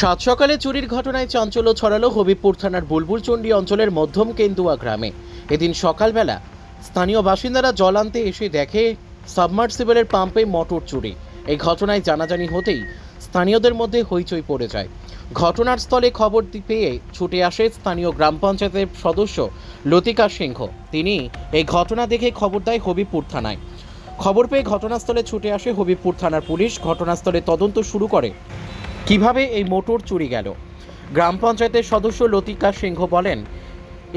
সাত সকালে চুরির ঘটনায় চাঞ্চল্য ছড়ালো হবিবপুর থানার বুলবুলচন্ডী অঞ্চলের মধ্যম কেন্দুয়া গ্রামে। এদিন সকালবেলা স্থানীয় বাসিন্দারা জল আনতে এসে দেখে সাবমার্সিবলের পাম্পে মোটর চুরি। এই ঘটনায় জানাজানি হতেই স্থানীয়দের মধ্যে হইচই পড়ে যায়। ঘটনার স্থলে খবর পেয়ে ছুটে আসে স্থানীয় গ্রাম পঞ্চায়েতের সদস্য লতিকা সিংহ। তিনি এই ঘটনা দেখে খবর দেয় হবিবপুর থানায়। খবর পেয়ে ঘটনাস্থলে ছুটে আসে হবিবপুর থানার পুলিশ। ঘটনাস্থলে তদন্ত শুরু করে কীভাবে এই মোটর চুরি গেল? গ্রাম পঞ্চায়েতের সদস্য লতিকা সিংহ বলেন,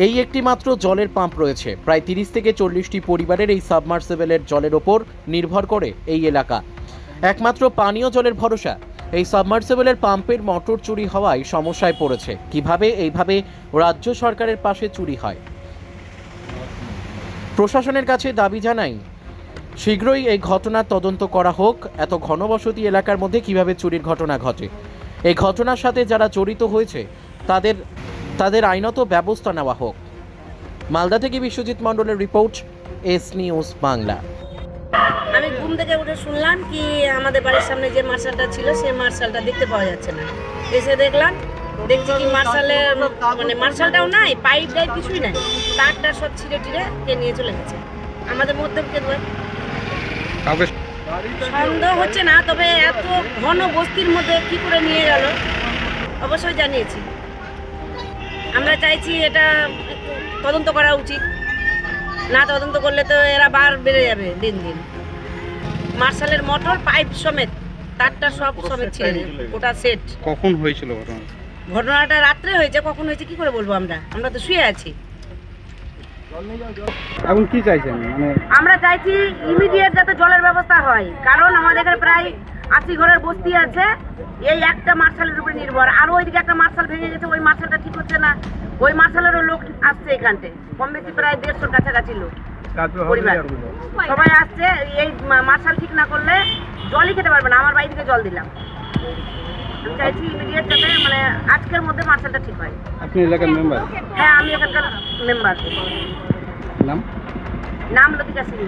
এই একটি মাত্র জলের পাম্প রয়েছে। প্রায় তিরিশ থেকে চল্লিশটি পরিবারের এই সাবমার্সিবলের জলের ওপর নির্ভর করে এই এলাকা। একমাত্র পানীয় জলের ভরসা। এই সাবমার্সিবলের পাম্পের মোটর চুরি হওয়ায় সমস্যায় পড়েছে। কীভাবে এইভাবে রাজ্য সরকারের পাশে চুরি হয়? প্রশাসনের কাছে দাবি জানাই শীঘ্রই এই ঘটনার তদন্ত করা হোক। এত ঘনবসতি এলাকার মধ্যে কীভাবে চুরির ঘটনা ঘটে? এই ঘটনার সাথে যারা জড়িত হয়েছে, তাদের তাদের আইনত ব্যবস্থা নেওয়া হোক। মালদা থেকে বিশ্বজিৎ মণ্ডলের রিপোর্ট, এস নিউজ বাংলা। আমি ঘুম থেকে উঠে শুনলাম কি আমাদের বাড়ির সামনে যে মার্শালটা ছিল সেই মার্শালটা দেখতে পাওয়া যাচ্ছে না। এসে দেখলাম, দেখছি কি মার্শালের মানে মার্শালটাও নাই পাইপ টাইপ কিছুই নাই। তারটা সব ছিঁড়ে টিড়ে কে নিয়ে চলে গেছে? আমাদের মধ্যে? কাউকে সন্দেহ হচ্ছে না তবে এত ঘন বস্তির মধ্যে কি করে নিয়ে গেল? অবশ্যই জানিয়েছি। আমরা চাইছি এটা তদন্ত করা উচিত। না তদন্ত করলে তো এরা বার বেড়ে যাবে দিন দিন। মার্শালের মোটর পাইপ সমেত তারটা সব সমেত ছিঁড়ে ওটা সেট কখন হয়েছিল ঘটনা? ঘটনাটা রাত্রে হয়েছে কখন হয়েছে কি করে বলব আমরা? আমরা তো শুয়ে আছি। এখন কি চাইছেন? মানে আমরা চাইছি ইমিডিয়েট যাতে জলের ব্যবস্থা হয়। কারণ আমাদের এখানে প্রায় আশি ঘরের বস্তি আছে। এই একটা মার্শালের উপরে নির্ভর। আর ওইদিকে একটা মার্শাল ভেঙে গেছে ওই মার্শালটা ঠিক হচ্ছে না। ওই মার্শালেরও লোক আসছে এখানটে কম বেশি প্রায় দেড়শোর কাছাকাছি লোক। পরিবার। সবাই আসছে এই মার্শাল ঠিক না করলে জলই খেতে পারবে না। আমার বাড়ি থেকে জল দিলাম। আমি চাইছি ইমিডিয়েট যাতে মানে আজকের মধ্যে মার্শালটা ঠিক হয়। আপনি এলাকার মেম্বার হ্যাঁ আমি এখানকার মেম্বার নাম? নাম লতিকা সিং।